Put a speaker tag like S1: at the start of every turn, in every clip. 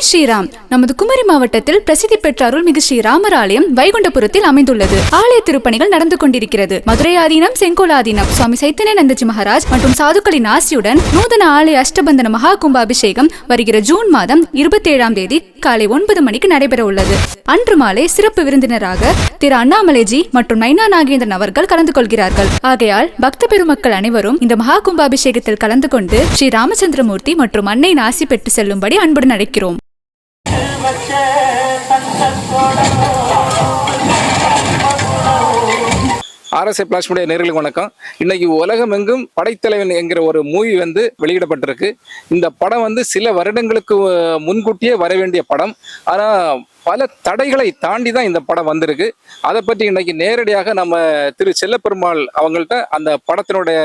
S1: ஜெய் ஸ்ரீராம். நமது குமரி மாவட்டத்தில் பிரசித்தி பெற்ற அருள்மிகு ஸ்ரீ ராமர் ஆலயம் வைகுண்டபுரத்தில் அமைந்துள்ளது. ஆலய திருப்பணிகள் நடந்து கொண்டிருக்கிறது. மதுரை ஆதீனம் செங்கோல் ஆதீனம் சுவாமி சைத்தன்யானந்தஜி மகாராஜ் மற்றும் சாதுக்களின் ஆசியுடன் நூதன ஆலய அஷ்டபந்தன மகா கும்பாபிஷேகம் வருகிற ஜூன் மாதம் இருபத்தி ஏழாம் தேதி காலை ஒன்பது மணிக்கு நடைபெற உள்ளது. அன்று மாலை சிறப்பு விருந்தினராக திரு அண்ணாமலைஜி மற்றும் நைனா நாகேந்திரன் அவர்கள் கலந்து கொள்கிறார்கள். ஆகையால் பக்த பெருமக்கள் அனைவரும் இந்த மகா கும்பாபிஷேகத்தில் கலந்து கொண்டு ஸ்ரீ ராமச்சந்திரமூர்த்தி மற்றும் அன்னை நாசி பெற்று செல்லும்படி அன்புடன் அழைக்கிறோம்.
S2: வச்ச தன் ஆர்எஸ்ஏ பிளாஸ்முடைய நேர்களுக்கு வணக்கம். இன்னைக்கு உலகமெங்கும் படைத்தலைவன் என்கிற ஒரு மூவி வந்து வெளியிடப்பட்டிருக்கு. இந்த படம் வந்து சில வருடங்களுக்கு முன்கூட்டியே வர வேண்டிய படம். ஆனால் பல தடைகளை தாண்டி தான் இந்த படம் வந்திருக்கு. அதை பற்றி இன்னைக்கு நேரடியாக நம்ம திரு செல்லப்பெருமாள் அவங்கள்ட்ட அந்த படத்தினுடைய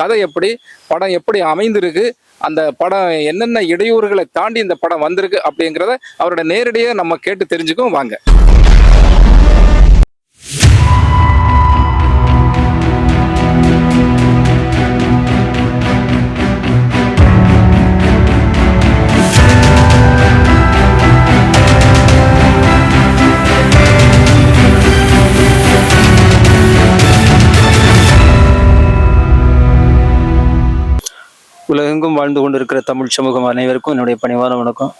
S2: கதை எப்படி படம் எப்படி அமைந்திருக்கு அந்த படம் என்னென்ன இடையூறுகளை தாண்டி இந்த படம் வந்திருக்கு அப்படிங்கிறத அவரோட நேரடியாக நம்ம கேட்டு தெரிஞ்சுக்கும் வாங்க.
S3: உலகெங்கும் வாழ்ந்து கொண்டிருக்கிற தமிழ் சமூகம் அனைவருக்கும் என்னுடைய பணிவான வணக்கம்.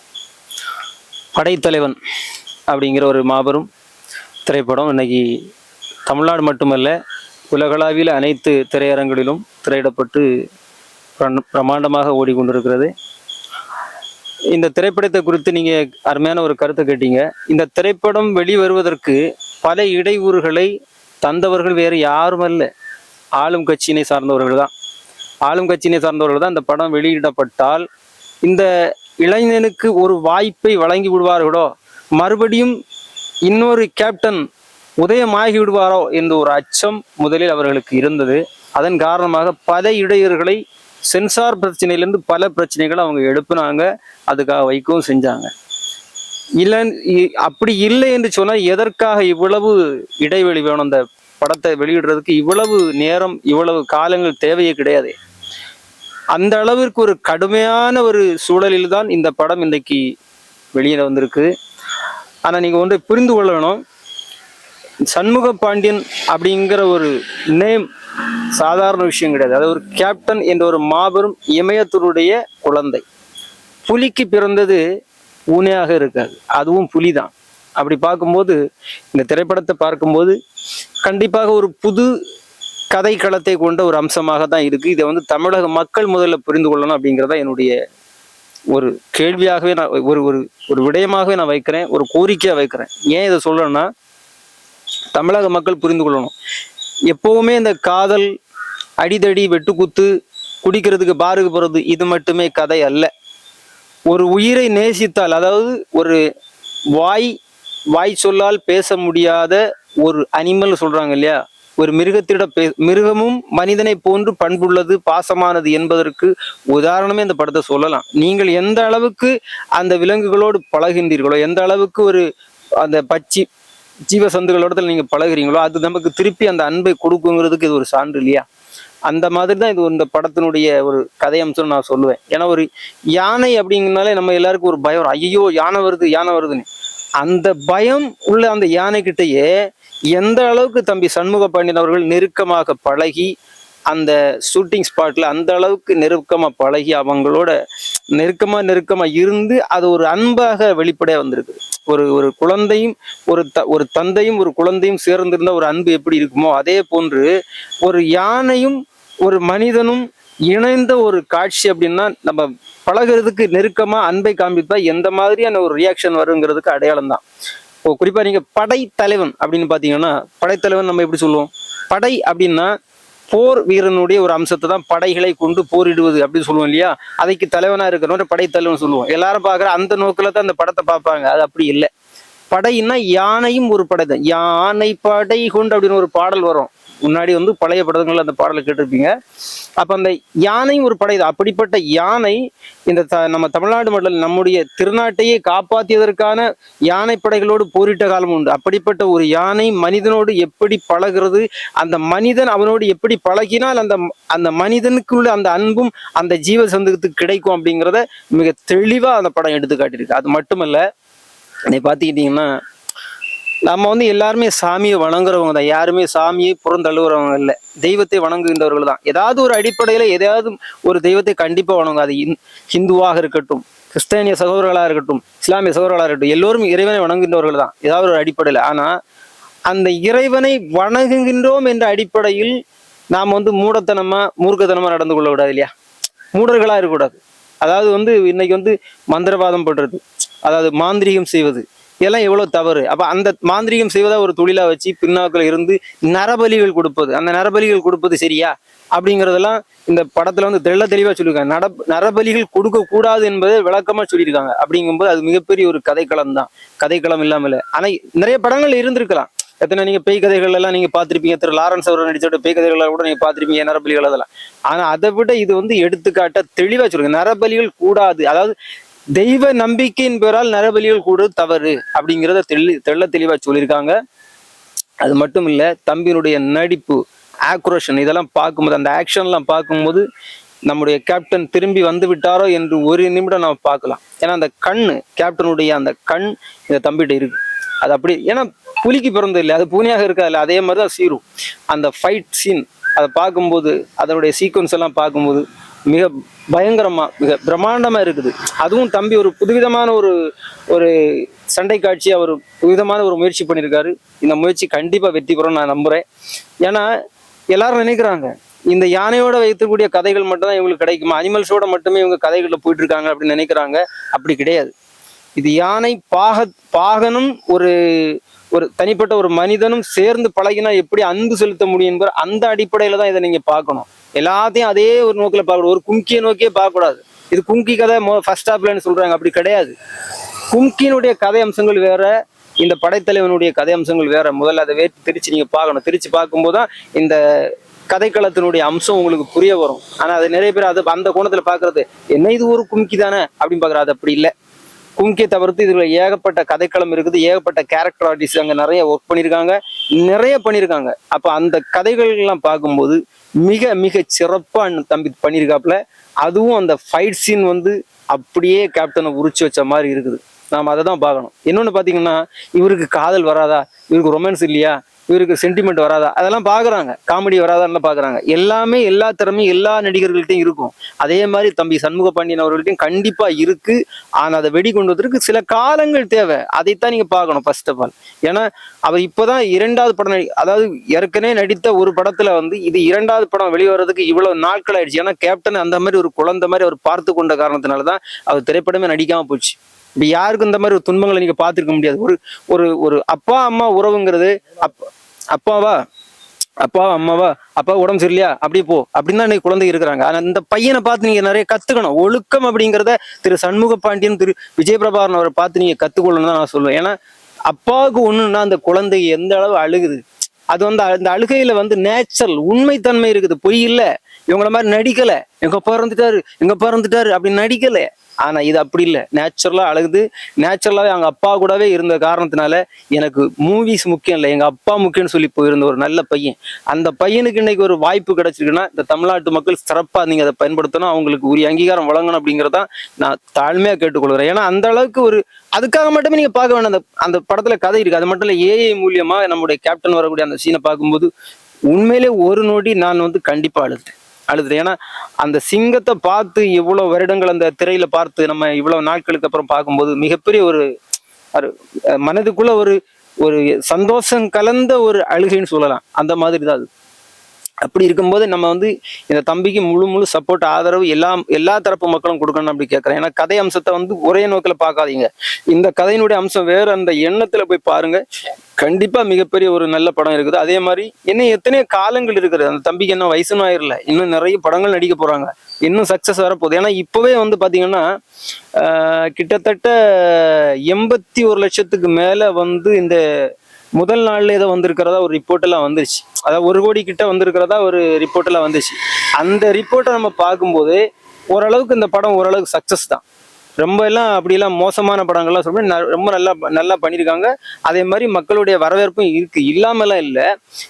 S3: படைத்தலைவன் அப்படிங்கிற ஒரு மாபெரும் திரைப்படம் இன்னைக்கு தமிழ்நாடு மட்டுமல்ல உலகளாவில் அனைத்து திரையரங்களிலும் திரையிடப்பட்டு பிரமாண்டமாக பிரம்மாண்டமாக ஓடிக்கொண்டிருக்கிறது. இந்த திரைப்படத்தை குறித்து நீங்க அருமையான ஒரு கருத்தை கேட்டீங்க. இந்த திரைப்படம் வெளிவருவதற்கு பல இடையூறுகளை தந்தவர்கள் வேறு யாரும் அல்ல ஆளும் கட்சியினை சார்ந்தவர்கள் தான். ஆளும் கட்சியினை சார்ந்தவர்கள் தான் இந்த படம் வெளியிடப்பட்டால் இந்த இளைஞனுக்கு ஒரு வாய்ப்பை வழங்கி விடுவார்களோ? மறுபடியும் இன்னொரு கேப்டன் உதயமாகி விடுவாரோ? என்ற ஒரு அச்சம் முதலில் அவர்களுக்கு இருந்தது. அதன் காரணமாக பல இடையூறுகளை சென்சார் பிரச்சனையிலேருந்து பல பிரச்சனைகளை அவங்க எழுப்புனாங்க. அதுக்காக வைக்கவும் செஞ்சாங்க. இல்லை இ- அப்படி இல்லை என்று சொன்னால் எதற்காக இவ்வளவு இடைவெளி வேணும்? அந்த படத்தை வெளியிடுறதுக்கு இவ்வளவு நேரம் இவ்வளவு காலங்கள் தேவையே கிடையாது. அந்த அளவிற்கு ஒரு கடுமையான ஒரு சூழலில் தான் இந்த படம் இன்றைக்கு வெளியிட வந்திருக்கு. ஆனால் நீங்கள் ஒன்றை புரிந்து கொள்ள வேணும் சண்முக பாண்டியன் அப்படிங்கிற ஒரு நேம் சாதாரண விஷயம் கிடையாது. அது ஒரு கேப்டன் என்ற ஒரு மாபெரும் இமயத்தினுடைய குழந்தை. புலிக்கு பிறந்தது ஊனையாக இருக்காது. அதுவும் புலி தான் அப்படி பார்க்கும்போது இந்த திரைப்படத்தை பார்க்கும்போது கண்டிப்பாக ஒரு புது கதை களத்தை கொண்ட ஒரு அம்சமாக தான் இருக்கு. இதை வந்து தமிழக மக்கள் முதல்ல புரிந்து கொள்ளணும் அப்படிங்கிறதா என்னுடைய ஒரு கேள்வியாகவே நான் ஒரு ஒரு ஒரு விடயமாகவே நான் வைக்கிறேன். ஒரு கோரிக்கையாக வைக்கிறேன். ஏன் இதை சொல்றேன்னா தமிழக மக்கள் புரிந்து கொள்ளணும். எப்பவுமே இந்த காதல் அடிதடி வெட்டுக்குத்து குடிக்கிறதுக்கு பாருக்கு போகிறது இது மட்டுமே கதை அல்ல. ஒரு உயிரை நேசித்தால் அதாவது ஒரு வாய் வாய் சொல்லால் பேச முடியாத ஒரு அனிமல் சொல்கிறாங்க இல்லையா? ஒரு மிருகத்திட பே மிருகமும் மனிதனை போன்று பண்புள்ளது பாசமானது என்பதற்கு உதாரணமே இந்த படத்தை சொல்லலாம். நீங்கள் எந்த அளவுக்கு அந்த விலங்குகளோடு பழகின்றீர்களோ எந்த அளவுக்கு ஒரு அந்த பச்சி ஜீவ சந்துகளோட நீங்க பழகுறீங்களோ அது நமக்கு திருப்பி அந்த அன்பை கொடுக்குங்கிறதுக்கு இது ஒரு சான்று இல்லையா? அந்த மாதிரி தான் இது இந்த படத்தினுடைய ஒரு கதையம்சம் நான் சொல்லுவேன். ஏன்னா ஒரு யானை அப்படிங்கனாலே நம்ம எல்லாருக்கும் ஒரு பயம் ஐயோ யானை வருது யானை வருதுன்னு. அந்த பயம் உள்ள அந்த யானை கிட்டயே எந்த அளவுக்கு தம்பி சண்முக பாண்டியன் அவர்கள் நெருக்கமாக பழகி அந்த ஷூட்டிங் ஸ்பாட்ல அந்த அளவுக்கு நெருக்கமா பழகி அவங்களோட நெருக்கமா நெருக்கமா இருந்து அது ஒரு அன்பாக வெளிப்படையாக வந்திருக்கு. ஒரு ஒரு குழந்தையும் ஒரு த ஒரு தந்தையும் ஒரு குழந்தையும் சேர்ந்திருந்த ஒரு அன்பு எப்படி இருக்குமோ அதே போன்று ஒரு யானையும் ஒரு மனிதனும் இணைந்த ஒரு காட்சி அப்படின்னா நம்ம பழகுறதுக்கு நெருக்கமா அன்பை காமிப்பா எந்த மாதிரியான ஒரு ரியாக்ஷன் வருங்கிறதுக்கு அடையாளம் தான் இப்போ குறிப்பாக நீங்கள் படைத்தலைவன் அப்படின்னு பார்த்தீங்கன்னா படைத்தலைவன் நம்ம எப்படி சொல்லுவோம்? படை அப்படின்னா போர் வீரனுடைய ஒரு அம்சத்தை தான் படைகளை கொண்டு போரிடுவது அப்படின்னு சொல்லுவோம் இல்லையா? அதைக்கு தலைவனாக இருக்கிறவன் படைத்தலைவன் சொல்லுவோம். எல்லாரும் பார்க்குற அந்த நோக்கில் தான் அந்த படத்தை பார்ப்பாங்க. அது அப்படி இல்லை. படைன்னா யானையும் ஒரு படை தான். யானை படை கொண்டு அப்படின்னு ஒரு பாடல் வரும். முன்னாடி வந்து பழைய படங்கள்ல அந்த பாடலை கேட்டிருப்பீங்க. அப்ப அந்த யானை ஒரு படை தான். அப்படிப்பட்ட யானை இந்த த- நம்ம தமிழ்நாடு மட்டும் நம்முடைய திருநாட்டையே காப்பாற்றியதற்கான யானை படைகளோடு போரிட்ட காலம் உண்டு. அப்படிப்பட்ட ஒரு யானை மனிதனோடு எப்படி பழகிறது அந்த மனிதன் அவனோடு எப்படி பழகினால் அந்த அந்த மனிதனுக்குள்ள அந்த அன்பும் அந்த ஜீவ சந்தத்துக்கு கிடைக்கும் அப்படிங்கிறத மிக தெளிவா அந்த படம் எடுத்து காட்டியிருக்கு. அது மட்டுமல்ல நீ பார்த்துக்கிட்டிங்கன்னா நம்ம வந்து எல்லாருமே சாமியை வணங்குறவங்க தான். யாருமே சாமியை புறந்தள்ளுறவங்க இல்லை. தெய்வத்தை வணங்குகின்றவர்கள் தான். ஏதாவது ஒரு அடிப்படையில் எதையாவது ஒரு தெய்வத்தை கண்டிப்பாக வணங்கும் அது இந்- ஹிந்துவாக இருக்கட்டும் கிறிஸ்தானிய சகோதரர்களாக இருக்கட்டும் இஸ்லாமிய சகோதரர்களாக இருக்கட்டும் எல்லோரும் இறைவனை வணங்குகின்றவர்கள் தான். ஏதாவது ஒரு அடிப்படையில். ஆனால் அந்த இறைவனை வணங்குகின்றோம் என்ற அடிப்படையில் நாம் வந்து மூடத்தனமாக மூர்க்கத்தனமாக நடந்து கொள்ள விடாது இல்லையா? மூடர்களாக இருக்கக்கூடாது. அதாவது வந்து இன்னைக்கு வந்து மந்திரவாதம் படுறது அதாவது மாந்திரீகம் செய்வது இதெல்லாம் எவ்வளவு தவறு? அப்ப அந்த மாந்திரிகம் செய்வதா ஒரு தொழிலா வச்சு பின்னாக்கள் இருந்து நரபலிகள் கொடுப்பது. அந்த நரபலிகள் கொடுப்பது சரியா? அப்படிங்கறதெல்லாம் இந்த படத்துல வந்து தெள்ள தெளிவா சொல்லியிருக்காங்க நட நரபலிகள் கொடுக்க கூடாது என்பதை விளக்கமா சொல்லியிருக்காங்க. அப்படிங்கும்போது அது மிகப்பெரிய ஒரு கதைக்களம் தான். கதைக்களம் இல்லாமல். இல்ல ஆனா நிறைய படங்கள் இருந்திருக்கலாம். எத்தனை நீங்க பேய் கதைகள் எல்லாம் நீங்க பார்த்திருப்பீங்க. திரு லாரன்ஸ் அவர் நடிச்சோட பேய் கதைகள் கூட நீங்க பார்த்துருப்பீங்க. நரபலிகள் அதெல்லாம். ஆனா அதை விட இது வந்து எடுத்துக்காட்ட தெளிவா சொல்லுங்க. நரபலிகள் கூடாது. அதாவது தெய்வ நம்பிக்கையின் பெயரால் நரபலிகள் கூட தவறு அப்படிங்கிறத தெளி தெள்ள தெளிவா சொல்லியிருக்காங்க. அது மட்டும் இல்ல தம்பியினுடைய நடிப்பு ஆக்ரோஷன் இதெல்லாம் பார்க்கும்போது அந்த ஆக்ஷன்லாம் பார்க்கும்போது நம்முடைய கேப்டன் திரும்பி வந்து விட்டாரோ என்று ஒரு நிமிடம் நம்ம பார்க்கலாம். ஏன்னா அந்த கண் கேப்டனுடைய அந்த கண் இந்த தம்பிகிட்ட இருக்கு. அது அப்படி ஏன்னா புலிக்கு பிறந்தது இல்லை அது பூனையாக இருக்காதுல்ல அதே மாதிரி தான் சீரும் அந்த ஃபைட் சீன் அதை பார்க்கும்போது அதனுடைய சீக்வன்ஸ் எல்லாம் பார்க்கும்போது மிக பயங்கரமா மிக பிரம்மாண்டமா இருக்குது. அதுவும் தம்பி ஒரு புதுவிதமான ஒரு ஒரு சண்டை காட்சி அவர் புதுவிதமான ஒரு முயற்சி பண்ணியிருக்காரு. இந்த முயற்சி கண்டிப்பா வெற்றி பெறும் நான் நம்புறேன். ஏன்னா எல்லாரும் நினைக்கிறாங்க இந்த யானையோட வைத்திருக்கக்கூடிய கதைகள் மட்டும்தான் இவங்களுக்கு கிடைக்குமா? அனிமல்ஸோட மட்டுமே இவங்க கதைகளில் போயிட்டு இருக்காங்க அப்படின்னு நினைக்கிறாங்க. அப்படி கிடையாது. இது யானை பாக பாகனும் ஒரு ஒரு தனிப்பட்ட ஒரு மனிதனும் சேர்ந்து பழகினா எப்படி அன்பு செலுத்த முடியும் அந்த அடிப்படையில தான் இதை நீங்க பார்க்கணும். எல்லாத்தையும் அதே ஒரு நோக்கில் பார்க்கணும் ஒரு கும்கியை நோக்கியே பார்க்கக்கூடாது. இது கும்கி கதை ஃபர்ஸ்ட் ஆப்லன்னு சொல்கிறாங்க அப்படி கிடையாது. கும்கியினுடைய கதை அம்சங்கள் வேற இந்த படைத்தலைவனுடைய கதை அம்சங்கள் வேற. முதல்ல அதை வேற்று திருச்சி நீங்கள் பார்க்கணும். திருச்சி பார்க்கும்போது தான் இந்த கதைக்களத்தினுடைய அம்சம் உங்களுக்கு புரிய வரும். ஆனால் அது நிறைய பேர் அது அந்த கோணத்தில் பார்க்கறது என்ன இது ஒரு கும்கி தானே? அப்படின்னு பார்க்குறது அது அப்படி இல்லை. கும்கே தவிர்த்து இதில் ஏகப்பட்ட கதைக்களம் இருக்குது ஏகப்பட்ட கேரக்டர் ஆர்டிஸ்ட் அங்கே நிறைய ஒர்க் பண்ணியிருக்காங்க நிறைய பண்ணியிருக்காங்க. அப்போ அந்த கதைகள்லாம் பார்க்கும்போது மிக மிக சிறப்பாக தம்பி பண்ணியிருக்காப்புல. அதுவும் அந்த ஃபைட் சீன் வந்து அப்படியே கேப்டனை உரிச்சு வச்ச மாதிரி இருக்குது. நாம் அதை தான் பார்க்கணும். இன்னொன்று பார்த்தீங்கன்னா இவருக்கு காதல் வராதா? இவருக்கு ரொமான்ஸ் இல்லையா? இவருக்கு சென்டிமெண்ட் வராதா? அதெல்லாம் பாக்குறாங்க. காமெடி வராதான்னு பாக்குறாங்க. எல்லாமே எல்லா திறமையும் எல்லா நடிகர்கள்ட்டையும் இருக்கும். அதே மாதிரி தம்பி சண்முக பாண்டியன் அவர்கள்ட்டையும் கண்டிப்பா இருக்கு. ஆனா அதை வெடி கொண்டு வந்ததுக்கு சில காலங்கள் தேவை. அதைத்தான் நீங்க பார்க்கணும் ஃபர்ஸ்ட் ஆஃப் ஆல் ஏன்னா அவர் இப்போதான் இரண்டாவது படம் நடி அதாவது ஏற்கனவே நடித்த ஒரு படத்துல வந்து இது இரண்டாவது படம் வெளிவரதுக்கு இவ்வளவு நாட்கள் ஆயிடுச்சு. ஏன்னா கேப்டன் அந்த மாதிரி ஒரு குழந்தை மாதிரி அவர் பார்த்து கொண்ட காரணத்தினாலதான் அவர் திரைப்படமே நடிக்காம போச்சு. இப்ப யாருக்கும் இந்த மாதிரி ஒரு துன்பங்களை நீங்க பார்த்துருக்க முடியாது. ஒரு ஒரு ஒரு அப்பா அம்மா உறவுங்கிறது அப் அப்பாவா? அப்பாவா அம்மாவா? அப்பா உடம்பு சரியில்லையா? அப்படி போ. அப்படின்னு தான் குழந்தை இருக்கிறாங்க. ஆனா இந்த பையனை பார்த்து நீங்க நிறைய கத்துக்கணும். ஒழுக்கம் அப்படிங்கிறத திரு சண்முக பாண்டியன் திரு விஜயபிரபாரன் அவரை பார்த்து நீங்க கத்துக்கொள்ளணும் தான் நான் சொல்லுவேன் ஏன்னா அப்பாவுக்கு ஒண்ணுன்னா அந்த குழந்தை எந்த அளவு அழுகுது? அது வந்து அந்த அழுகையில வந்து நேச்சுரல் உண்மைத்தன்மை இருக்குது. பொய் இல்லை. இவங்கள மாதிரி நடிக்கலை. எங்க பிறந்துட்டாரு எங்க பிறந்துட்டாரு அப்படின்னு அப்படி நடிக்கல. ஆனா இது அப்படி இல்லை. நேச்சுரலா அழுகுது. நேச்சுரலாவே அவங்க அப்பா கூடவே இருந்த காரணத்தினால எனக்கு மூவிஸ் முக்கியம் இல்லை. எங்க அப்பா முக்கியம்னு சொல்லி போயிருந்த ஒரு நல்ல பையன். அந்த பையனுக்கு இன்னைக்கு ஒரு வாய்ப்பு கிடைச்சிருக்குன்னா இந்த தமிழ்நாட்டு மக்கள் சிறப்பா நீங்க அதை பயன்படுத்தணும். அவங்களுக்கு உரிய அங்கீகாரம் வழங்கணும் அப்படிங்கிறதான் நான் தாழ்மையா கேட்டுக்கொள்கிறேன். ஏன்னா அந்த அளவுக்கு ஒரு அதுக்காக மட்டுமே நீங்க பார்க்க வேண்டாம். அந்த அந்த படத்துல கதை இருக்கு. அது மட்டும் இல்ல ஏஐ மூலியமா நம்முடைய கேப்டன் வரக்கூடிய அந்த சீனை பார்க்கும்போது உண்மையிலே ஒரு நொடி நான் வந்து கண்டிப்பா அழுத்தேன் அழுது ஏன்னா அந்த சிங்கத்தை பார்த்து இவ்வளோ வருடங்கள் அந்த திரையில பார்த்து நம்ம இவ்வளோ நாட்களுக்கு அப்புறம் பார்க்கும்போது மிகப்பெரிய ஒரு மனதுக்குள்ள ஒரு ஒரு சந்தோஷம் கலந்த ஒரு அழுகைன்னு சொல்லலாம். அந்த மாதிரி தான் அது. அப்படி இருக்கும்போது நம்ம வந்து இந்த தம்பிக்கு முழு முழு சப்போர்ட் ஆதரவு எல்லா எல்லா தரப்பு மக்களும் கொடுக்கணும் அப்படி கேட்குறேன் ஏன்னா கதை அம்சத்தை வந்து ஒரே நோக்கில் பார்க்காதீங்க. இந்த கதையினுடைய அம்சம் வேறு அந்த எண்ணத்தில் போய் பாருங்க. கண்டிப்பா மிகப்பெரிய ஒரு நல்ல படம் இருக்குது. அதே மாதிரி இன்னும் எத்தனையோ காலங்கள் இருக்குது. அந்த தம்பிக்கு என்ன வயசுன்னு ஆயிரல இன்னும் நிறைய படங்கள் நடிக்க போறாங்க. இன்னும் சக்சஸ் வரப்போகுது ஏன்னா இப்பவே வந்து பாத்தீங்கன்னா கிட்டத்தட்ட எண்பத்தி ஒரு லட்சத்துக்கு மேல வந்து இந்த முதல் நாள்ல ஏதோ வந்திருக்கிறதா ஒரு ரிப்போர்ட் எல்லாம் வந்துருச்சு. அதாவது ஒரு கோடி கிட்ட வந்திருக்கிறதா ஒரு ரிப்போர்ட் எல்லாம் வந்துச்சு. அந்த ரிப்போர்ட்டை நம்ம பார்க்கும்போது ஓரளவுக்கு இந்த படம் ஓரளவுக்கு சக்சஸ் தான். ரொம்ப எல்லாம் அப்படியெல்லாம் மோசமான படங்கள்லாம் சொல்லி ரொம்ப நல்லா நல்லா பண்ணியிருக்காங்க. அதே மாதிரி மக்களுடைய வரவேற்பும் இருக்கு. இல்லாமலாம் இல்லை.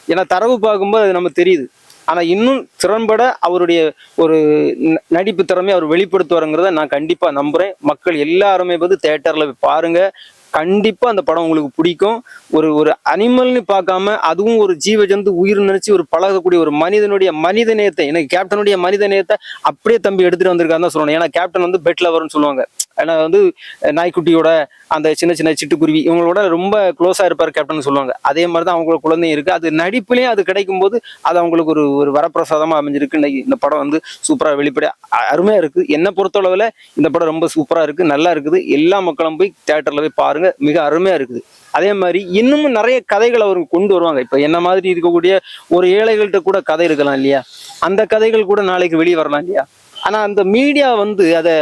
S3: ஏன்னா தரவு பார்க்கும்போது அது நம்ம தெரியுது. ஆனால் இன்னும் திறன்பட அவருடைய ஒரு ந- நடிப்பு திறமையை அவர் வெளிப்படுத்துவாருங்கிறத நான் கண்டிப்பாக நம்புகிறேன் மக்கள் எல்லாருமே வந்து தேட்டரில் பாருங்கள் கண்டிப்பாக கண்டிப்பா அந்த படம் உங்களுக்கு பிடிக்கும். ஒரு ஒரு அனிமல்னு பார்க்காம அதுவும் ஒரு ஜீவ ஜந்து உயிர் நினைச்சு ஒரு பழகக்கூடிய ஒரு மனிதனுடைய மனித நேயத்தை எனக்கு கேப்டனுடைய மனித நேயத்தை அப்படியே தம்பி எடுத்துட்டு வந்திருக்காருன்னு தான் சொல்லணும். ஏன்னா கேப்டன் வந்து பெட்ல வரும்னு சொல்லுவாங்க. ஏன்னா வந்து நாய்க்குட்டியோட அந்த சின்ன சின்ன சிட்டுக்குருவி இவங்களோட ரொம்ப க்ளோஸா இருப்பார் கேப்டன் சொல்லுவாங்க. அதே மாதிரி தான் அவங்களோட குழந்தையும் இருக்கு. அது நடிப்புலேயும் அது கிடைக்கும் போது அது அவங்களுக்கு ஒரு ஒரு வரப்பிரசாதமா அமைஞ்சிருக்கு. இன்னைக்கு இந்த படம் வந்து சூப்பரா வெளிப்படையாக அருமையாக அருமையா இருக்கு. என்னை பொறுத்தளவில் இந்த படம் ரொம்ப சூப்பரா இருக்கு நல்லா இருக்குது. எல்லா மக்களும் போய் தியேட்டர்ல போய் பாருங்க மிக அருமையா இருக்குது. அதே மாதிரி இன்னமும் நிறைய கதைகள் அவர் கொண்டு வருவாங்க. இப்போ என்ன மாதிரி இருக்கக்கூடிய ஒரு ஏழைகள்கிட்ட கூட கதை இருக்கலாம் இல்லையா? அந்த கதைகள் கூட நாளைக்கு வெளியே வரலாம் இல்லையா? ஆனா அந்த மீடியா வந்து அதை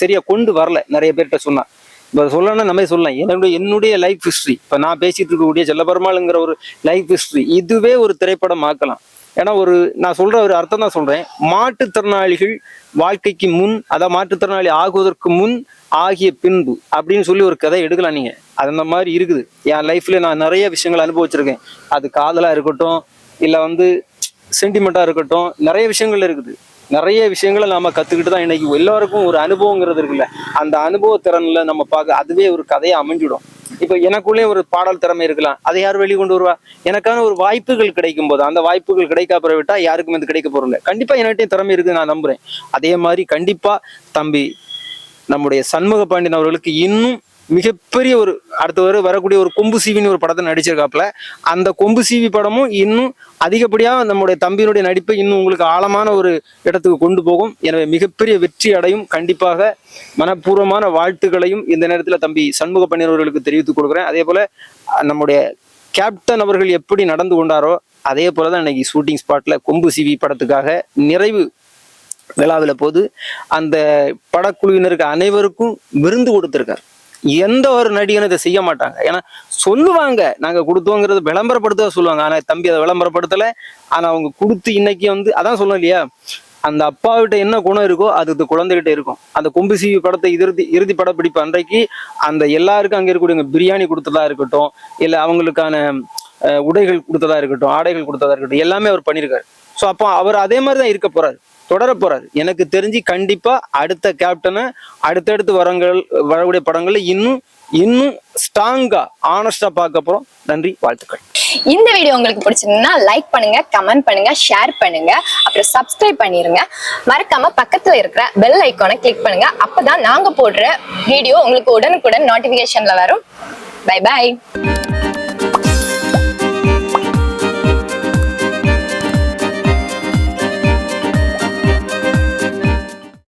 S3: சரியா கொண்டு வரல. நிறைய பேர்கிட்ட சொன்னா. இப்போ சொல்லணும்னா நம்ம சொல்லலாம். என்னுடைய என்னுடைய லைஃப் ஹிஸ்ட்ரி இப்போ நான் பேசிட்டு இருக்கக்கூடிய செல்லபெருமாளுங்கிற ஒரு லைஃப் ஹிஸ்ட்ரி இதுவே ஒரு திரைப்படம் ஆக்கலாம். ஏன்னா ஒரு நான் சொல்ற ஒரு அர்த்தம் தான் சொல்றேன். மாற்றுத்திறனாளிகள் வாழ்க்கைக்கு முன் அதான் மாற்றுத்திறனாளி ஆகுவதற்கு முன் ஆகிய பின்பு அப்படின்னு சொல்லி ஒரு கதை எடுக்கலாம் நீங்க. அது அந்த மாதிரி இருக்குது. என் லைஃப்ல நான் நிறைய விஷயங்கள் அனுபவிச்சிருக்கேன். அது காதலா இருக்கட்டும் இல்லை வந்து சென்டிமெண்ட்டாக இருக்கட்டும் நிறைய விஷயங்கள் இருக்குது. நிறைய விஷயங்களை நாம கத்துக்கிட்டு தான் இன்னைக்கு எல்லாருக்கும் ஒரு அனுபவங்கிறது இருக்குல்ல. அந்த அனுபவ திறன்ல நம்ம பார்க்க அதுவே ஒரு கதையை அமைஞ்சிடும். இப்ப எனக்குள்ளே ஒரு பாடல் திறமை இருக்கலாம். அதை யார் வெளியே கொண்டு வருவா? எனக்கான ஒரு வாய்ப்புகள் கிடைக்கும் போது அந்த வாய்ப்புகள் கிடைக்காப்புற விட்டா யாருக்கும் இது கிடைக்க இல்லை கண்டிப்பா என்கிட்டயும் திறமை இருக்கு நான் நம்புறேன். அதே மாதிரி கண்டிப்பா தம்பி நம்முடைய சண்முக பாண்டியன் அவர்களுக்கு இன்னும் மிகப்பெரிய ஒரு அடுத்த வர வரக்கூடிய ஒரு கொம்பு சீவின்னு ஒரு படத்தை நடிச்சிருக்காப்புல. அந்த கொம்பு சீவி படமும் இன்னும் அதிகப்படியாக நம்முடைய தம்பியினுடைய நடிப்பை இன்னும் உங்களுக்கு ஆழமான ஒரு இடத்துக்கு கொண்டு போகும். எனவே மிகப்பெரிய வெற்றி அடையும். கண்டிப்பாக மனப்பூர்வமான வாழ்த்துக்களையும் இந்த நேரத்தில் தம்பி சண்முக பாண்டியன் தெரிவித்துக் கொடுக்குறேன். அதே போல நம்முடைய கேப்டன் அவர்கள் எப்படி நடந்து கொண்டாரோ அதே போல தான் இன்னைக்கு ஷூட்டிங் ஸ்பாட்ல கொம்பு சிவி படத்துக்காக நிறைவு விழாவில் போது அந்த படக்குழுவினருக்கு அனைவருக்கும் விருந்து கொடுத்துருக்கார். எந்த ஒரு நடிகனும் இதை செய்ய மாட்டாங்க. ஏன்னா சொல்லுவாங்க நாங்க கொடுத்தோங்கிறது விளம்பரப்படுத்த சொல்லுவாங்க. ஆனா தம்பி அதை விளம்பரப்படுத்தல. ஆனா அவங்க கொடுத்து இன்னைக்கு வந்து அதான் சொல்லணும் இல்லையா? அந்த அப்பாவிட்ட என்ன குணம் இருக்கோ அது இந்த குழந்தைகிட்ட இருக்கும். அந்த கொம்பு சீவி படத்தை இறுதி இறுதி படப்பிடிப்பு அன்றைக்கு அந்த எல்லாருக்கும் அங்கே இருக்கக்கூடிய பிரியாணி கொடுத்ததா இருக்கட்டும் இல்ல அவங்களுக்கான உடைகள் கொடுத்ததா இருக்கட்டும் ஆடைகள் கொடுத்ததா இருக்கட்டும் எல்லாமே அவர் பண்ணியிருக்காரு ஸோ அப்போ அவர் அதே மாதிரி தான் இருக்க போறாரு. தொடர எனக்கு தெரிஞ்சு கண்டிப்பா அடுத்த கேப்டனை அடுத்தடுத்து வரங்கள் வரக்கூடிய படங்கள்ல இன்னும் இன்னும் ஸ்ட்ராங்கா ஆனஸ்டா பார்க்க போறோம். நன்றி வாழ்த்துக்கள்.
S4: இந்த வீடியோ உங்களுக்கு பிடிச்சிருந்தா லைக் பண்ணுங்க கமெண்ட் பண்ணுங்க ஷேர் பண்ணுங்க. அப்புறம் சப்ஸ்கிரைப் பண்ணிருங்க. மறக்காம பக்கத்துல இருக்கிற பெல் ஐக்கானை கிளிக் பண்ணுங்க. அப்பதான் நாங்க போடுற வீடியோ உங்களுக்கு உடனுக்குடன் நோட்டிபிகேஷன்ல வரும். Bye bye